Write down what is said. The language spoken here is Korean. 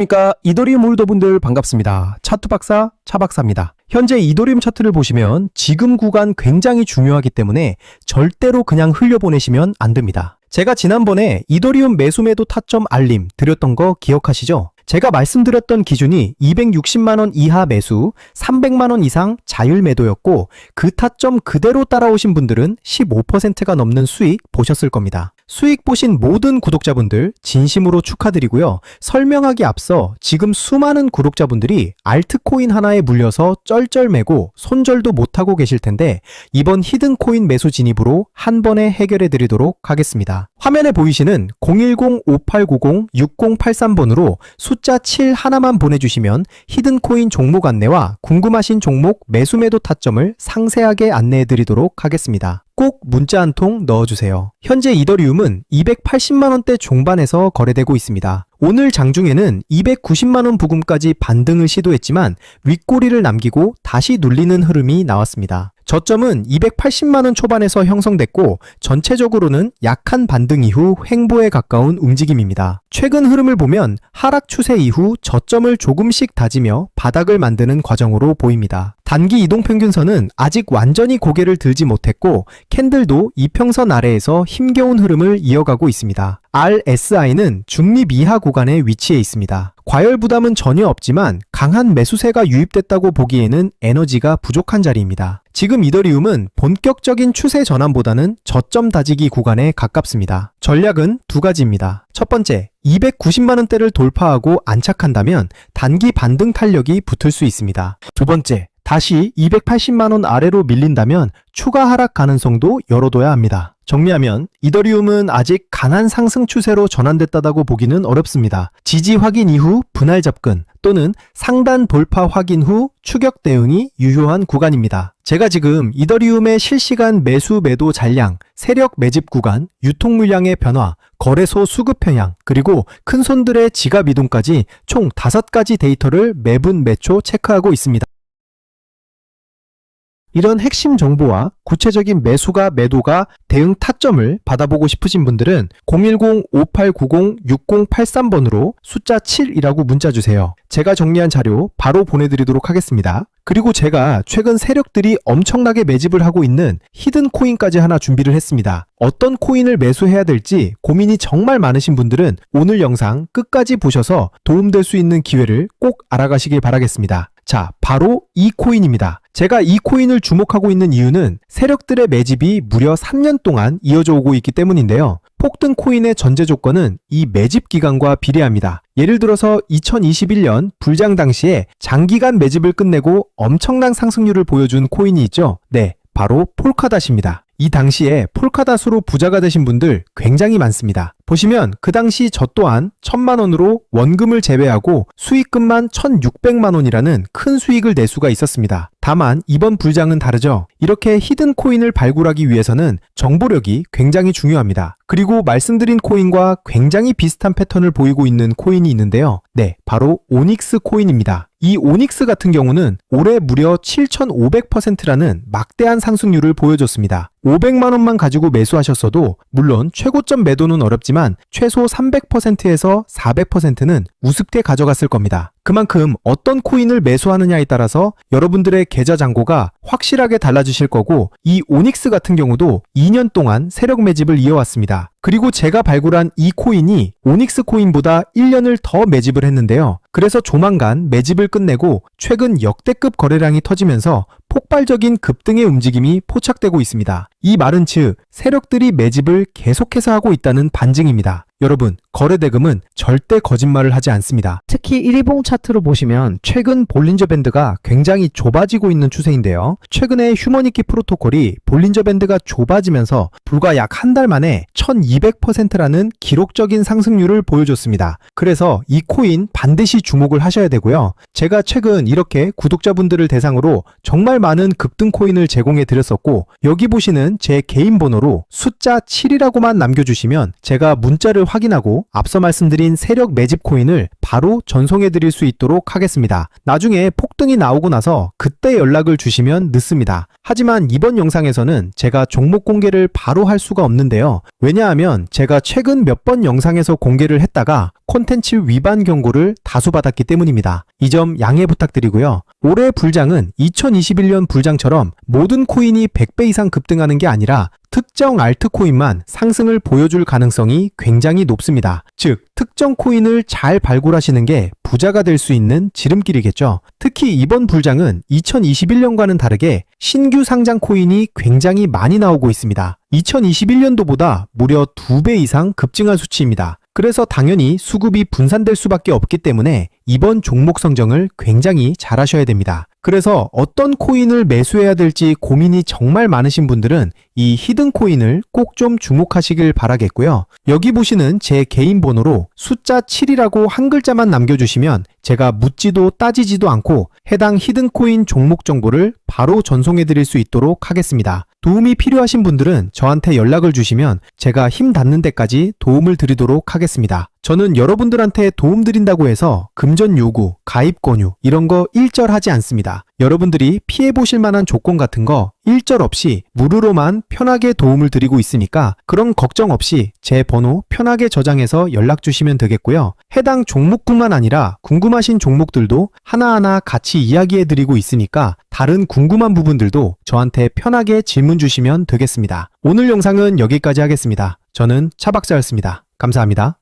그러니까 이더리움 홀더분들 반갑습니다. 차투 박사 차 박사입니다. 현재 이더리움 차트를 보시면 지금 구간 굉장히 중요하기 때문에 절대로 그냥 흘려보내시면 안 됩니다. 제가 지난번에 이더리움 매수매도 타점 알림 드렸던 거 기억하시죠? 제가 말씀드렸던 기준이 260만원 이하 매수, 300만원 이상 자율 매도였고 그 타점 그대로 따라오신 분들은 15%가 넘는 수익 보셨을 겁니다. 수익 보신 모든 구독자분들 진심으로 축하드리고요. 설명하기 앞서 지금 수많은 구독자분들이 알트코인 하나에 물려서 쩔쩔매고 손절도 못하고 계실 텐데 이번 히든코인 매수 진입으로 한 번에 해결해 드리도록 하겠습니다. 화면에 보이시는 010-5890-6083번으로 숫자 7 하나만 보내주시면 히든코인 종목 안내와 궁금하신 종목 매수매도 타점을 상세하게 안내해 드리도록 하겠습니다. 꼭 문자 한 통 넣어주세요. 현재 이더리움은 280만원대 종반에서 거래되고 있습니다. 오늘 장중에는 290만원 부근까지 반등을 시도했지만 윗꼬리를 남기고 다시 눌리는 흐름이 나왔습니다. 저점은 280만원 초반에서 형성됐고 전체적으로는 약한 반등 이후 횡보에 가까운 움직임입니다. 최근 흐름을 보면 하락 추세 이후 저점을 조금씩 다지며 바닥을 만드는 과정으로 보입니다. 단기 이동 평균선은 아직 완전히 고개를 들지 못했고 캔들도 이평선 아래에서 힘겨운 흐름을 이어가고 있습니다. RSI는 중립 이하 구간에 위치해 있습니다. 과열 부담은 전혀 없지만 강한 매수세가 유입됐다고 보기에는 에너지가 부족한 자리입니다. 지금 이더리움은 본격적인 추세 전환보다는 저점 다지기 구간에 가깝습니다. 전략은 두 가지입니다. 첫 번째, 290만원대를 돌파하고 안착한다면 단기 반등 탄력이 붙을 수 있습니다. 두 번째, 다시 280만원 아래로 밀린다면 추가 하락 가능성도 열어둬야 합니다. 정리하면 이더리움은 아직 강한 상승 추세로 전환됐다고 보기는 어렵습니다. 지지 확인 이후 분할 접근 또는 상단 돌파 확인 후 추격 대응이 유효한 구간입니다. 제가 지금 이더리움의 실시간 매수 매도 잔량, 세력 매집 구간, 유통 물량의 변화, 거래소 수급 편향, 그리고 큰 손들의 지갑 이동까지 총 5가지 데이터를 매분 매초 체크하고 있습니다. 이런 핵심 정보와 구체적인 매수가 매도가 대응 타점을 받아보고 싶으신 분들은 010-5890-6083번으로 숫자 7이라고 문자 주세요. 제가 정리한 자료 바로 보내드리도록 하겠습니다. 그리고 제가 최근 세력들이 엄청나게 매집을 하고 있는 히든 코인까지 하나 준비를 했습니다. 어떤 코인을 매수해야 될지 고민이 정말 많으신 분들은 오늘 영상 끝까지 보셔서 도움될 수 있는 기회를 꼭 알아가시길 바라겠습니다. 자, 바로 이 코인입니다. 제가 이 코인을 주목하고 있는 이유는 세력들의 매집이 무려 3년 동안 이어져 오고 있기 때문인데요. 폭등 코인의 전제 조건은 이 매집 기간과 비례합니다. 예를 들어서 2021년 불장 당시에 장기간 매집을 끝내고 엄청난 상승률을 보여준 코인이 있죠. 네, 바로 폴카닷입니다. 이 당시에 폴카닷으로 부자가 되신 분들 굉장히 많습니다. 보시면 그 당시 저 또한 천만 원으로 원금을 제외하고 수익금만 1,600만 원이라는 큰 수익을 낼 수가 있었습니다. 다만 이번 불장은 다르죠. 이렇게 히든 코인을 발굴하기 위해서는 정보력이 굉장히 중요합니다. 그리고 말씀드린 코인과 굉장히 비슷한 패턴을 보이고 있는 코인이 있는데요. 네, 바로 오닉스 코인입니다. 이 오닉스 같은 경우는 올해 무려 7,500%라는 막대한 상승률을 보여줬습니다. 500만 원만 가지고 매수하셨어도 물론 최고점 매도는 어렵지만 최소 300%에서 400%는 우습게 가져갔을 겁니다. 그만큼 어떤 코인을 매수하느냐에 따라서 여러분들의 계좌 잔고가 확실하게 달라지실 거고 이 오닉스 같은 경우도 2년 동안 세력 매집을 이어왔습니다. 그리고 제가 발굴한 이 코인이 오닉스 코인보다 1년을 더 매집을 했는데요. 그래서 조만간 매집을 끝내고 최근 역대급 거래량이 터지면서 폭발적인 급등의 움직임이 포착되고 있습니다. 이 말은 즉 세력들이 매집을 계속해서 하고 있다는 반증입니다. 여러분, 거래대금은 절대 거짓말을 하지 않습니다. 특히 일봉 차트로 보시면 최근 볼린저 밴드가 굉장히 좁아지고 있는 추세인데요. 최근에 휴머니키 프로토콜이 볼린저 밴드가 좁아지면서 불과 약 한 달 만에 1200%라는 기록적인 상승률을 보여줬습니다. 그래서 이 코인 반드시 주목을 하셔야 되고요. 제가 최근 이렇게 구독자분들을 대상으로 정말 많은 급등 코인을 제공해 드렸었고 여기 보시는 보시는 제 개인 번호로 숫자 7이라고만 남겨주시면 제가 문자를 확인하고 앞서 말씀드린 세력 매집 코인을 바로 전송해 드릴 수 있도록 하겠습니다. 나중에 폭등이 나오고 나서 그때 연락을 주시면 늦습니다. 하지만 이번 영상에서는 제가 종목 공개를 바로 할 수가 없는데요. 왜냐하면 제가 최근 몇 번 영상에서 공개를 했다가 콘텐츠 위반 경고를 다수 받았기 때문입니다. 이 점 양해 부탁드리고요. 올해 불장은 2021년 불장처럼 모든 코인이 100배 이상 급등하는 게 아니라 특정 알트코인만 상승을 보여줄 가능성이 굉장히 높습니다. 즉, 특정 코인을 잘 발굴하시는 게 부자가 될 수 있는 지름길이겠죠. 특히 이번 불장은 2021년과는 다르게 신규 상장 코인이 굉장히 많이 나오고 있습니다. 2021년도보다 무려 2배 이상 급증한 수치입니다. 그래서 당연히 수급이 분산될 수밖에 없기 때문에 이번 종목 선정을 굉장히 잘 하셔야 됩니다. 그래서 어떤 코인을 매수해야 될지 고민이 정말 많으신 분들은 이 히든 코인을 꼭 좀 주목하시길 바라겠고요. 여기 보시는 제 개인 번호로 숫자 7이라고 한 글자만 남겨주시면 제가 묻지도 따지지도 않고 해당 히든 코인 종목 정보를 바로 전송해 드릴 수 있도록 하겠습니다. 도움이 필요하신 분들은 저한테 연락을 주시면 제가 힘 닿는 데까지 도움을 드리도록 하겠습니다. 저는 여러분들한테 도움 드린다고 해서 금전 요구, 가입 권유 이런 거 일절하지 않습니다. 여러분들이 피해 보실 만한 조건 같은 거 일절 없이 무료로만 편하게 도움을 드리고 있으니까 그런 걱정 없이 제 번호 편하게 저장해서 연락 주시면 되겠고요. 해당 종목뿐만 아니라 궁금하신 종목들도 하나하나 같이 이야기해 드리고 있으니까 다른 궁금한 부분들도 저한테 편하게 질문 주시면 되겠습니다. 오늘 영상은 여기까지 하겠습니다. 저는 차박사였습니다. 감사합니다.